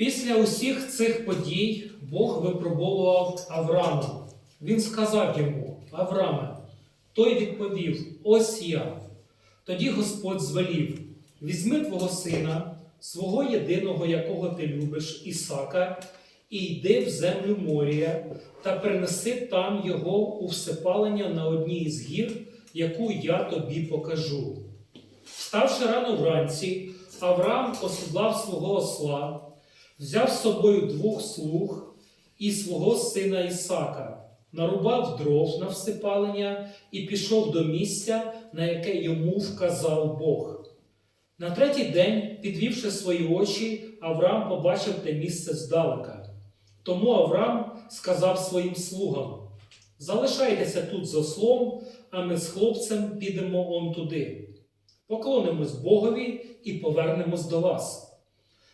Після усіх цих подій Бог випробовував Авраама. Він сказав йому: Аврааме, той відповів: Ось я. Тоді Господь звелів: візьми твого сина, свого єдиного, якого ти любиш, Ісака, і йди в землю Морія, та принеси там його у всипалення на одній із гір, яку я тобі покажу. Вставши рано вранці, Авраам осідлав свого осла, взяв з собою двох слуг і свого сина Ісака, нарубав дров на всипалення і пішов до місця, на яке йому вказав Бог. На третій день, підвівши свої очі, Авраам побачив те місце здалека. Тому Авраам сказав своїм слугам: Залишайтеся тут з ослом, а ми з хлопцем підемо он туди. Поклонимось Богові і повернемось до вас.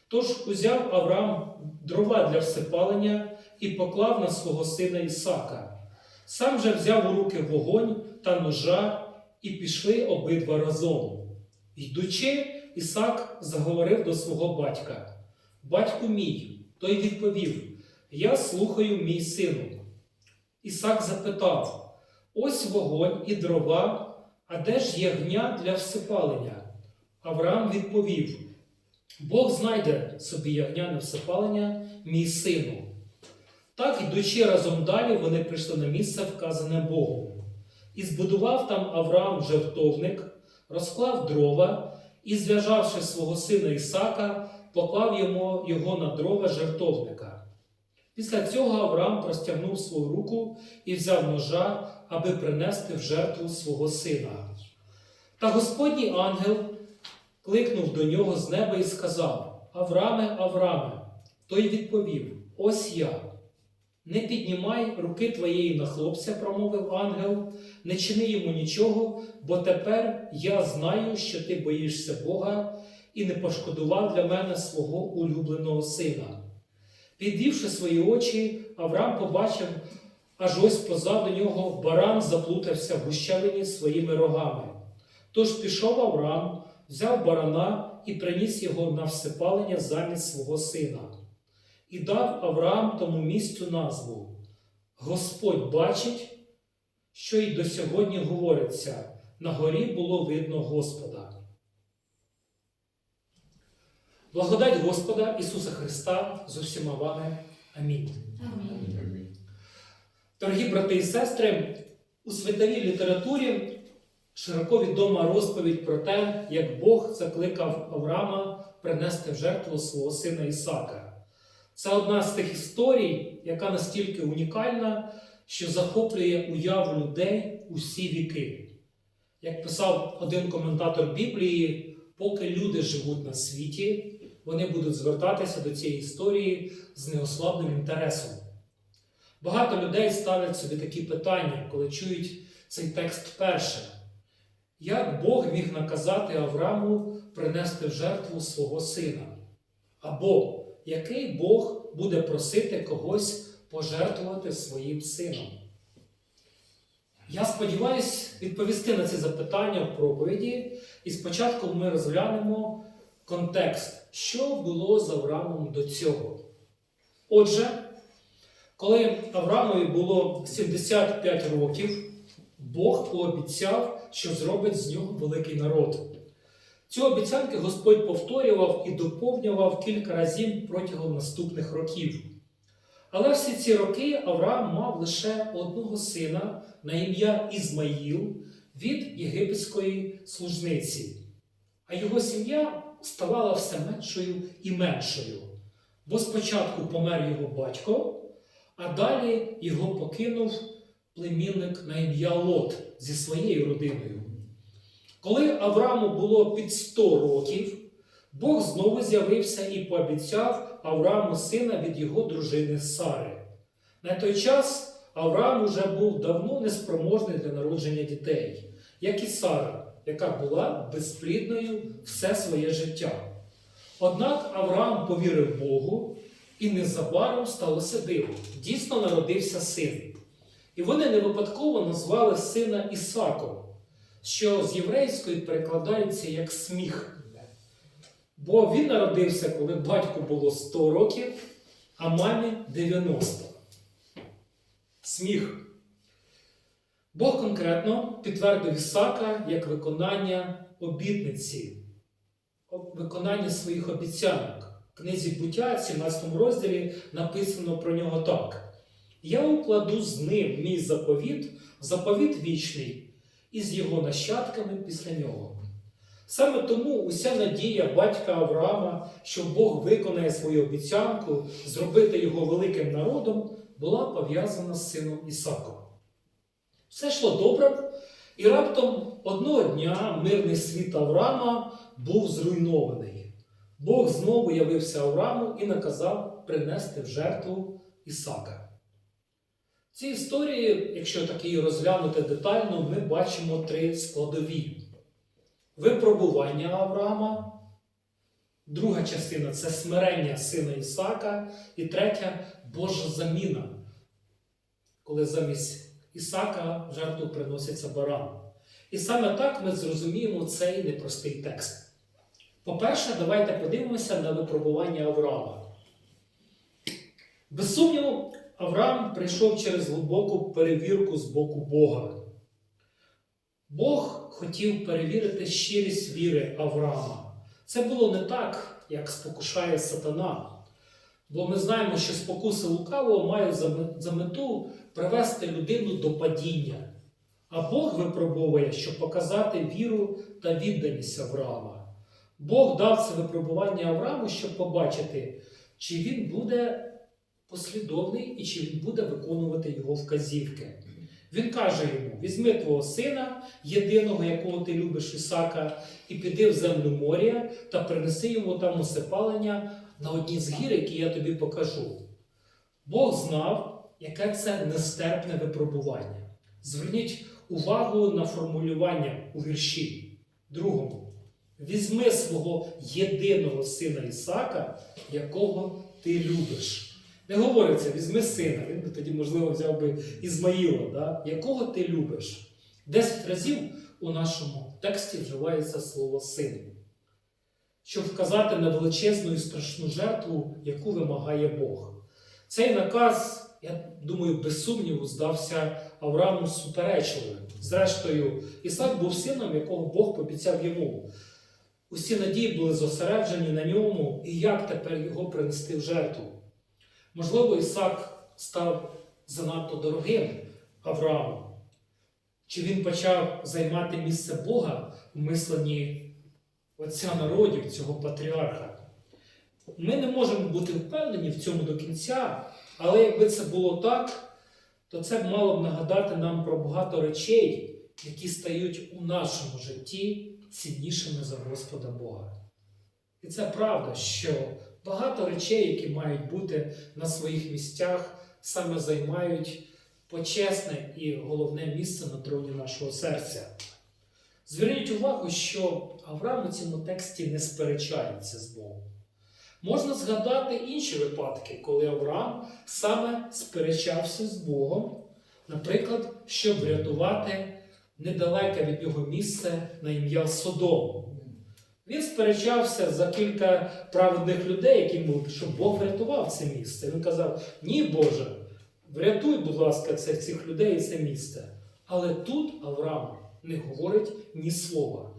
Тож узяв Авраам дрова для всипалення і поклав на свого сина Ісака. Сам же взяв у руки вогонь та ножа і пішли обидва разом. Йдучи, Ісак заговорив до свого батька: Батьку мій, той відповів: Я слухаю мій сину. Ісак запитав: Ось вогонь і дрова, а де ж ягня для всипалення? Авраам відповів: Бог знайде собі ягняне всипалення, мій сину. Так, ідучи разом далі, вони прийшли на місце, вказане Богом. І збудував там Авраам жертовник, розклав дрова і, зв'яжавши свого сина Ісака, поклав йому його на дрова жертовника. Після цього Авраам простягнув свою руку і взяв ножа, аби принести в жертву свого сина. Та Господній ангел кликнув до нього з неба і сказав: Авраме, Авраме, той відповів: Ось я. Не піднімай руки твоєї на хлопця, промовив ангел, не чини йому нічого, бо тепер я знаю, що ти боїшся Бога і не пошкодував для мене свого улюбленого сина. Підвівши свої очі, Авраам побачив, аж ось позаду нього баран заплутався в гущавині своїми рогами. Тож пішов Авраам, взяв барана і приніс його на всипалення замість свого сина. І дав Авраам тому місцю назву Господь бачить, що й до сьогодні говориться, на горі було видно Господа. Благодать Господа Ісуса Христа з усіма вами. Амінь. Дорогі брати і сестри, у світовій літературі широко відома розповідь про те, як Бог закликав Авраама принести в жертву свого сина Ісака. Це одна з тих історій, яка настільки унікальна, що захоплює уяву людей усі віки. Як писав один коментатор Біблії, поки люди живуть на світі, вони будуть звертатися до цієї історії з неослабним інтересом. Багато людей ставлять собі такі питання, коли чують цей текст вперше. Як Бог міг наказати Аврааму принести в жертву свого сина? Або який Бог буде просити когось пожертвувати своїм сином? Я сподіваюся відповісти на ці запитання в проповіді, і спочатку ми розглянемо контекст, що було з Авраамом до цього. Отже, коли Авраамові було 75 років, Бог пообіцяв, що зробить з нього великий народ. Цю обіцянки Господь повторював і доповнював кілька разів протягом наступних років. Але всі ці роки Авраам мав лише одного сина на ім'я Ізмаїл від єгипетської служниці, а його сім'я ставала все меншою і меншою. Бо спочатку помер його батько, а далі його покинув племінник на ім'я Лот зі своєю родиною. Коли Аврааму було під 100 років, Бог знову з'явився і пообіцяв Аврааму сина від його дружини Сари. На той час Авраам уже був давно неспроможний для народження дітей, як і Сара, яка була безплідною все своє життя. Однак Авраам повірив Богу, і незабаром сталося диво. Дійсно народився син. І вони не випадково назвали сина Ісаком, що з єврейської перекладається як сміх. Бо він народився, коли батьку було 100 років, а мамі 90. Сміх. Бог конкретно підтвердив Ісака як виконання обітниці, виконання своїх обіцянок. В книзі буття, 17 розділі, написано про нього так: Я укладу з ним мій заповіт, заповіт вічний, і з його нащадками після нього. Саме тому уся надія батька Авраама, що Бог виконає свою обіцянку зробити його великим народом, була пов'язана з сином Ісаком. Все йшло добре, і раптом одного дня мирний світ Авраама був зруйнований. Бог знову явився Аврааму і наказав принести в жертву Ісака. Цій історії, якщо так її розглянути детально, ми бачимо три складові: випробування Авраама. Друга частина це смирення сина Ісака. І третя Божа заміна, коли замість Ісака в жертву приноситься баран. І саме так ми зрозуміємо цей непростий текст. По-перше, давайте подивимося на випробування Авраама. Без сумніву, Авраам прийшов через глибоку перевірку з боку Бога. Бог хотів перевірити щирість віри Авраама. Це було не так, як спокушає сатана. Бо ми знаємо, що спокуси лукавого мають за мету привести людину до падіння. А Бог випробовує, щоб показати віру та відданість Авраама. Бог дав це випробування Аврааму, щоб побачити, чи він буде послідовний і чи він буде виконувати його вказівки. Він каже йому: візьми твого сина, єдиного, якого ти любиш Ісака, і піди в землю моря та принеси йому там усипалення на одній з гір, які я тобі покажу. Бог знав, яке це нестерпне випробування. Зверніть увагу на формулювання у вірші. Другому. Візьми свого єдиного сина Ісака, якого ти любиш. Не говориться, візьми сина. Він би тоді, можливо, взяв би Ізмаїла, да? якого ти любиш. Десять разів у нашому тексті вживається слово син, щоб вказати на величезну і страшну жертву, яку вимагає Бог. Цей наказ, я думаю, без сумніву, здався Аврааму суперечливим. Зрештою, Ісак був сином, якого Бог пообіцяв йому. Усі надії були зосереджені на ньому, і як тепер його принести в жертву. Можливо, Ісак став занадто дорогим Аврааму. Чи він почав займати місце Бога в мисленні отця народів, цього патріарха? Ми не можемо бути впевнені в цьому до кінця, але якби це було так, то це б мало б нагадати нам про багато речей, які стають у нашому житті ціннішими за Господа Бога. І це правда, що багато речей, які мають бути на своїх місцях, саме займають почесне і головне місце на троні нашого серця. Зверніть увагу, що Авраам у цьому тексті не сперечається з Богом. Можна згадати інші випадки, коли Авраам саме сперечався з Богом, наприклад, щоб врятувати недалеке від нього місце на ім'я Содом. Він сперечався за кілька праведних людей, які були, щоб Бог врятував це місце. Він казав: Ні, Боже, врятуй, будь ласка, цих, цих людей і це місце. Але тут Авраам не говорить ні слова.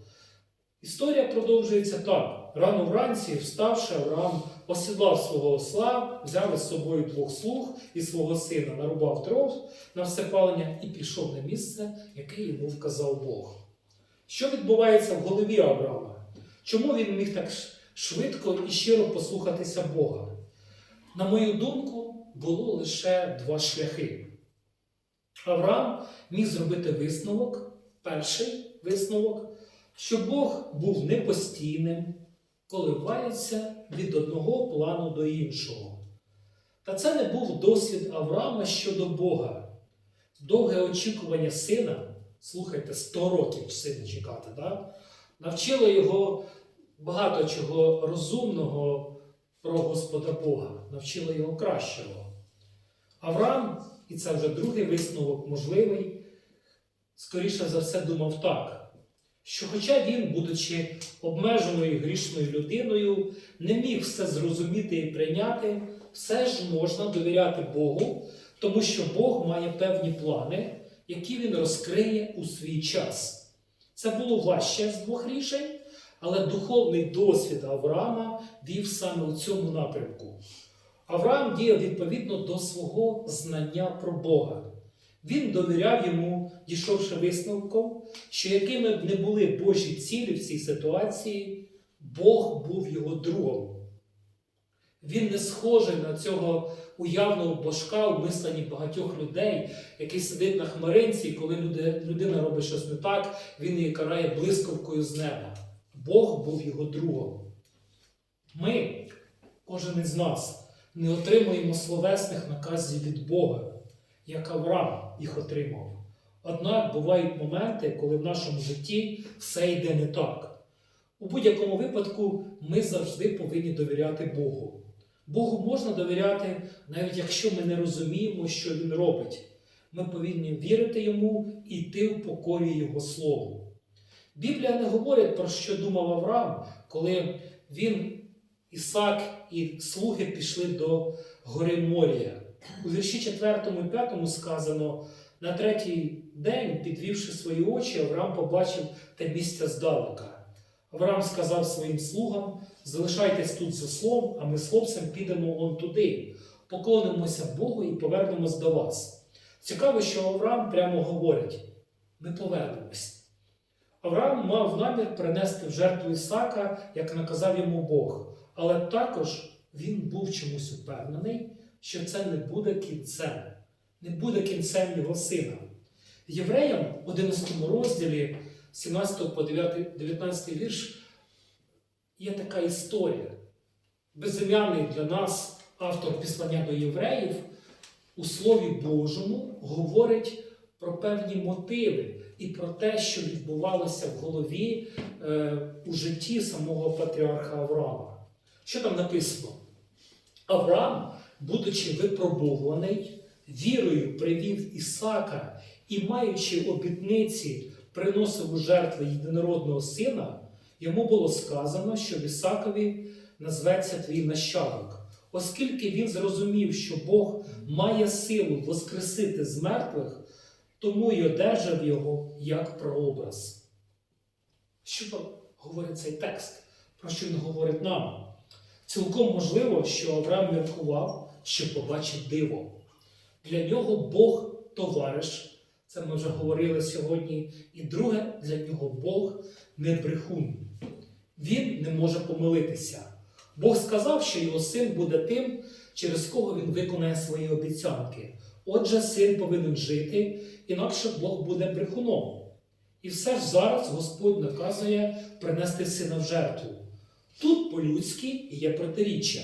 Історія продовжується так. Рано вранці, вставши, Авраам осідлав свого осла, взяв із собою двох слуг і свого сина, нарубав дров на всепалення і пішов на місце, яке йому вказав Бог. Що відбувається в голові Авраама? Чому він міг так швидко і щиро послухатися Бога? На мою думку, було лише два шляхи. Авраам міг зробити висновок, перший висновок, що Бог був непостійним, коливається від одного плану до іншого. Та це не був досвід Авраама щодо Бога. Довге очікування сина, слухайте, 100 років сина чекати, да? навчило його багато чого розумного про Господа Бога, навчило його кращого. Авраам, і це вже другий висновок можливий, скоріше за все думав так, що, хоча він, будучи обмеженою грішною людиною, не міг все зрозуміти і прийняти, все ж можна довіряти Богу, тому що Бог має певні плани, які він розкриє у свій час. Це було важче з двох рішень, але духовний досвід Авраама вів саме у цьому напрямку. Авраам діяв відповідно до свого знання про Бога. Він довіряв йому, дійшовши висновком, що якими б не були Божі цілі в цій ситуації, Бог був його другом. Він не схожий на цього уявного божка у мисленні багатьох людей, який сидить на хмаринці, і коли люди- людина робить щось не так, він її карає блискавкою з неба. Бог був його другом. Ми, кожен із нас, не отримуємо словесних наказів від Бога, як Авраам їх отримав. Однак бувають моменти, коли в нашому житті все йде не так. У будь-якому випадку ми завжди повинні довіряти Богу. Богу можна довіряти, навіть якщо ми не розуміємо, що Він робить. Ми повинні вірити йому і йти в покорі Його Слову. Біблія не говорить про що думав Авраам, коли він, Ісак і слуги пішли до гори Морія. У вірші 4 і 5 сказано: на третій день, підвівши свої очі, Авраам побачив те місце здалека. Авраам сказав своїм слугам: залишайтесь тут з ослом, а ми з хлопцем підемо он туди, поклонимося Богу і повернемось до вас. Цікаво, що Авраам прямо говорить: ми повернемось. Авраам мав намір принести в жертву Ісака, як наказав йому Бог, але також він був чомусь упевнений, що це не буде кінцем, не буде кінцем його сина. Євреям в 11 розділі 17 по 9 19 вірш є така історія. Безім'яний для нас автор післання до євреїв у Слові Божому говорить про певні мотиви і про те, що відбувалося в голові е, у житті самого патріарха Авраама. Що там написано? Авраам, будучи випробований, вірою привів Ісака і, маючи обітниці, приносив у жертву єдинородного сина, йому було сказано, що в Ісакові назветься твій нащадок. Оскільки він зрозумів, що Бог має силу воскресити з мертвих, тому й одержав його як прообраз. Що говорить цей текст? Про що він говорить нам? Цілком можливо, що Авраам міркував, що побачить диво. Для нього Бог товариш, це ми вже говорили сьогодні. І друге, для нього Бог не брехун. Він не може помилитися. Бог сказав, що його син буде тим, через кого він виконає свої обіцянки. Отже, син повинен жити, інакше Бог буде брехуном. І все ж зараз Господь наказує принести сина в жертву. Тут по-людськи є протиріччя.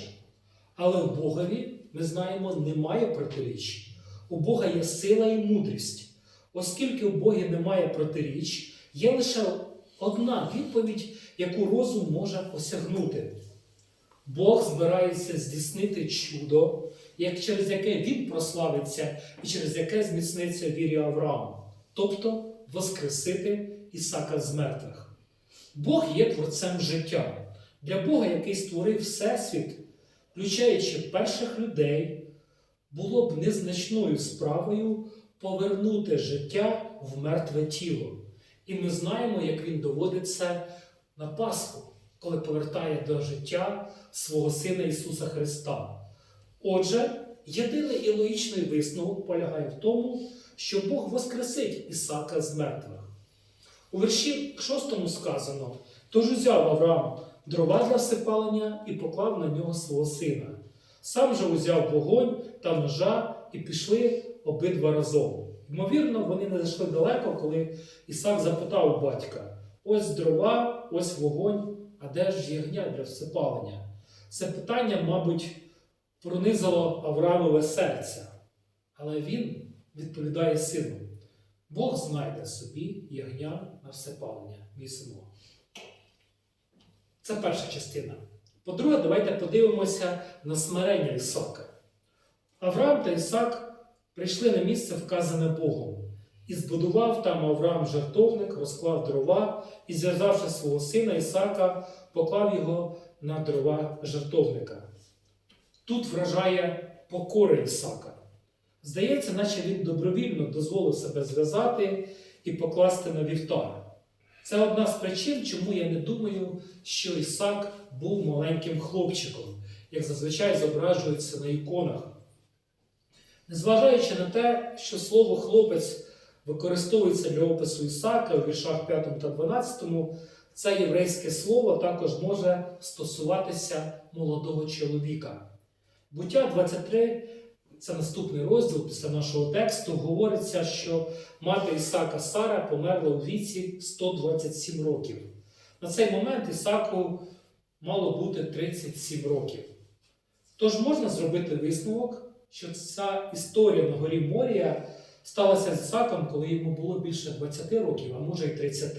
Але в Богові, ми знаємо, немає протиріч. У Бога є сила і мудрість. Оскільки у Богі немає протиріч, є лише одна відповідь, яку розум може осягнути. Бог збирається здійснити чудо, як через яке він прославиться і через яке зміцниться вірі Авраама, тобто воскресити Ісака з мертвих. Бог є творцем життя. Для Бога, який створив Всесвіт, включаючи перших людей, було б незначною справою повернути життя в мертве тіло. І ми знаємо, як він доводить це на Пасху, коли повертає до життя свого Сина Ісуса Христа. Отже, єдиний і логічний висновок полягає в тому, що Бог воскресить Ісака з мертвих. У вірші 6 сказано: Тож узяв Авраам дрова для всипалення і поклав на нього свого сина. Сам же узяв вогонь та ножа і пішли обидва разом. Ймовірно, вони не зайшли далеко, коли Ісак запитав батька: ось дрова, ось вогонь, а де ж ягня для всипалення? Це питання, мабуть, пронизало Авраамове серце. Але він відповідає сину: Бог знайде собі ягня на всипалення, мій синок. Це перша частина. По-друге, давайте подивимося на смирення Ісака. Авраам та Ісак прийшли на місце, вказане Богом. І збудував там Авраам жартовник, розклав дрова і, зв'язавши свого сина Ісака, поклав його на дрова жартовника. Тут вражає покора Ісака. Здається, наче він добровільно дозволив себе зв'язати і покласти на вівтар. Це одна з причин, чому я не думаю, що Ісак був маленьким хлопчиком, як зазвичай зображується на іконах. Незважаючи на те, що слово хлопець використовується для опису Ісака у віршах 5 та 12, це єврейське слово також може стосуватися молодого чоловіка. Буття 23, це наступний розділ після нашого тексту, говориться, що мати Ісака Сара померла у віці 127 років. На цей момент Ісаку мало бути 37 років. Тож можна зробити висновок, що ця історія на горі Морія сталася з Ісаком, коли йому було більше 20 років, а може й 30.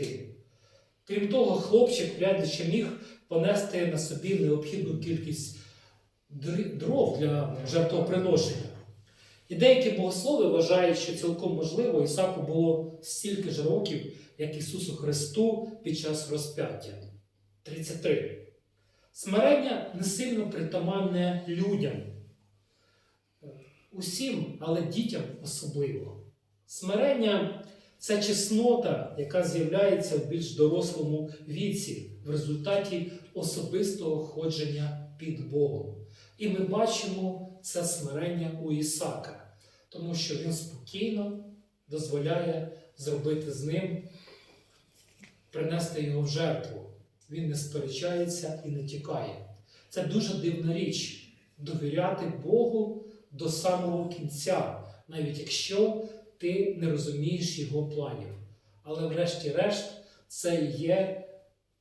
Крім того, хлопчик вряд ще міг понести на собі необхідну кількість дров для жертвоприношення. І деякі богослови вважають, що цілком можливо Ісаку було стільки ж років, як Ісусу Христу під час розп'яття 33. Смирення не сильно притаманне людям. Усім, але дітям особливо. Смирення це чеснота, яка з'являється в більш дорослому віці в результаті особистого ходження під Богом. І ми бачимо це смирення у Ісака, тому що він спокійно дозволяє зробити з ним, принести його в жертву. Він не сперечається і не тікає. Це дуже дивна річ довіряти Богу до самого кінця, навіть якщо ти не розумієш його планів. Але, врешті-решт, це є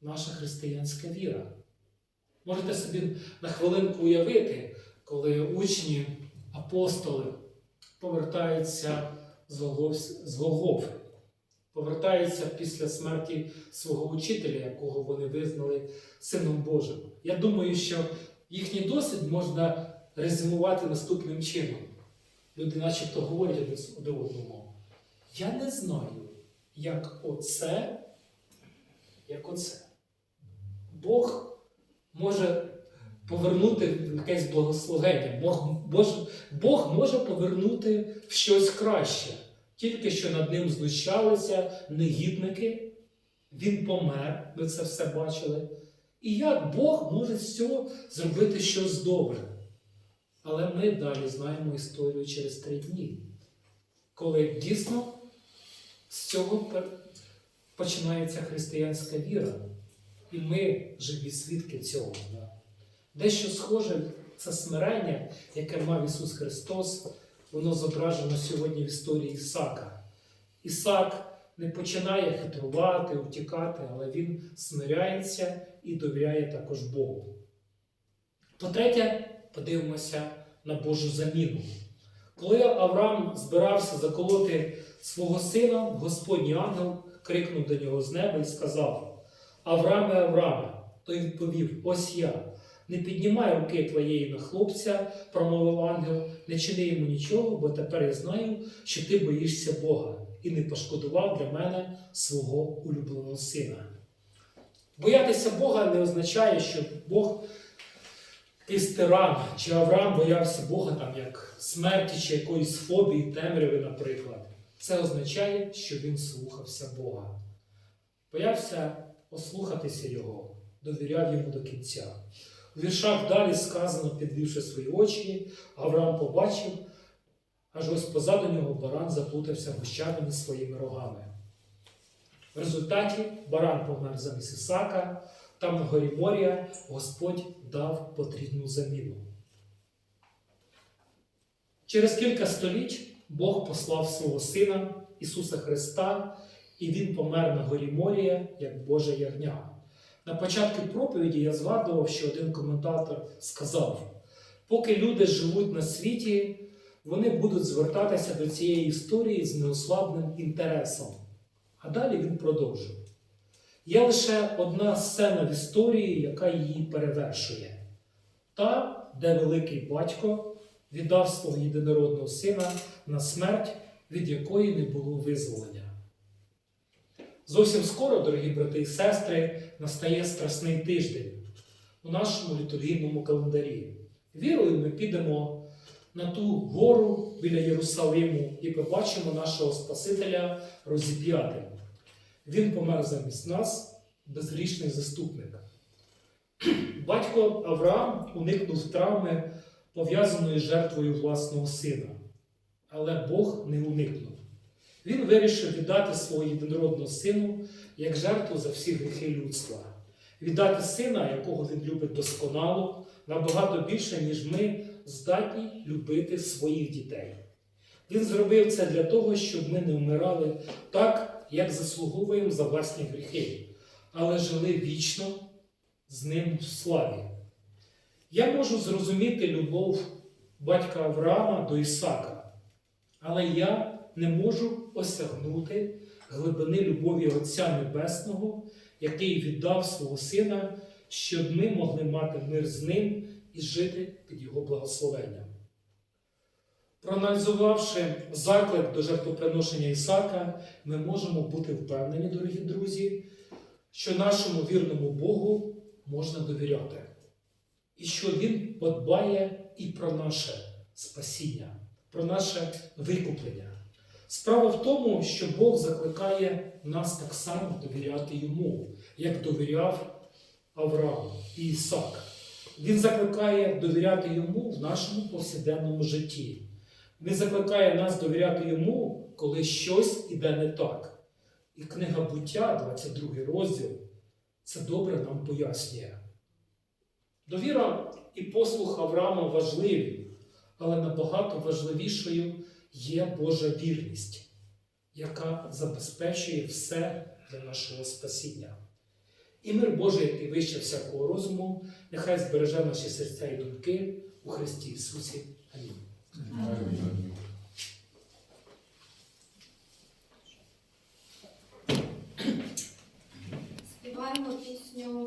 наша християнська віра. Можете собі на хвилинку уявити, коли учні, апостоли повертаються з Голгоф- Голгофи, повертаються після смерті свого учителя, якого вони визнали Сином Божим. Я думаю, що їхній досвід можна резюмувати наступним чином. Люди начебто говорять один одному. Я не знаю, як оце, як оце. Бог може повернути якесь благословення. Бог, Бог може повернути в щось краще. Тільки що над ним знущалися негідники, він помер, ми це все бачили. І як Бог може з цього зробити щось добре? Але ми далі знаємо історію через три дні, коли дійсно з цього починається християнська віра. І ми живі свідки цього. Да. Дещо схоже це смирення, яке мав Ісус Христос, воно зображено сьогодні в історії Ісака. Ісак не починає хитрувати, втікати, але він смиряється і довіряє також Богу. По-третє, подивимося на Божу заміну. Коли Авраам збирався заколоти свого сина, Господній ангел крикнув до нього з неба і сказав: Аврааме, Аврааме, той відповів: Ось я. Не піднімай руки твоєї на хлопця, промовив ангел, не чини йому нічого, бо тепер я знаю, що ти боїшся Бога і не пошкодував для мене свого улюбленого сина. Боятися Бога не означає, що Бог якийсь тиран, чи Авраам боявся Бога там як смерті чи якоїсь фобії, темряви, наприклад. Це означає, що він слухався Бога. Боявся ослухатися Його, довіряв йому до кінця. У віршах далі сказано, підвівши свої очі, Авраам побачив, аж ось позаду нього баран заплутався в гущавині своїми рогами. В результаті баран помер замість Ісака, там на горі Морія Господь дав потрібну заміну. Через кілька століть Бог послав свого Сина Ісуса Христа, і Він помер на горі Морія як Боже ягня. На початку проповіді я згадував, що один коментатор сказав: поки люди живуть на світі, вони будуть звертатися до цієї історії з неослабним інтересом. А далі він продовжив. Є лише одна сцена в історії, яка її перевершує. Та, де великий батько віддав свого єдинородного сина на смерть від якої не було визволення. Зовсім скоро, дорогі брати і сестри, настає страсний тиждень у нашому літургійному календарі. Вірою ми підемо на ту гору біля Єрусалиму і побачимо нашого Спасителя розіп'ятим. Він помер замість нас, безгрішний заступник. Батько Авраам уникнув травми, пов'язаної з жертвою власного сина. Але Бог не уникнув. Він вирішив віддати свого єдинородного сину як жертву за всі гріхи людства, віддати сина, якого він любить досконало, набагато більше, ніж ми здатні любити своїх дітей. Він зробив це для того, щоб ми не вмирали так, як заслуговуємо за власні гріхи, але жили вічно з ним в славі. Я можу зрозуміти любов батька Авраама до Ісака, але я не можу осягнути глибини любові Отця Небесного, який віддав свого Сина, щоб ми могли мати мир з ним і жити під Його благословенням. Проаналізувавши заклик до жертвоприношення Ісака, ми можемо бути впевнені, дорогі друзі, що нашому вірному Богу можна довіряти, і що Він подбає і про наше спасіння, про наше викуплення. Справа в тому, що Бог закликає нас так само довіряти йому, як довіряв Авраам і Ісак. Він закликає довіряти йому в нашому повсякденному житті. Він закликає нас довіряти йому, коли щось іде не так. І книга буття, 22 розділ, це добре нам пояснює. Довіра і послух Авраама важливі, але набагато важливішою є Божа вірність, яка забезпечує все для нашого спасіння. І мир Божий, який вище всякого розуму, нехай збереже наші серця і думки у Христі Ісусі. Амінь. Співаємо пісню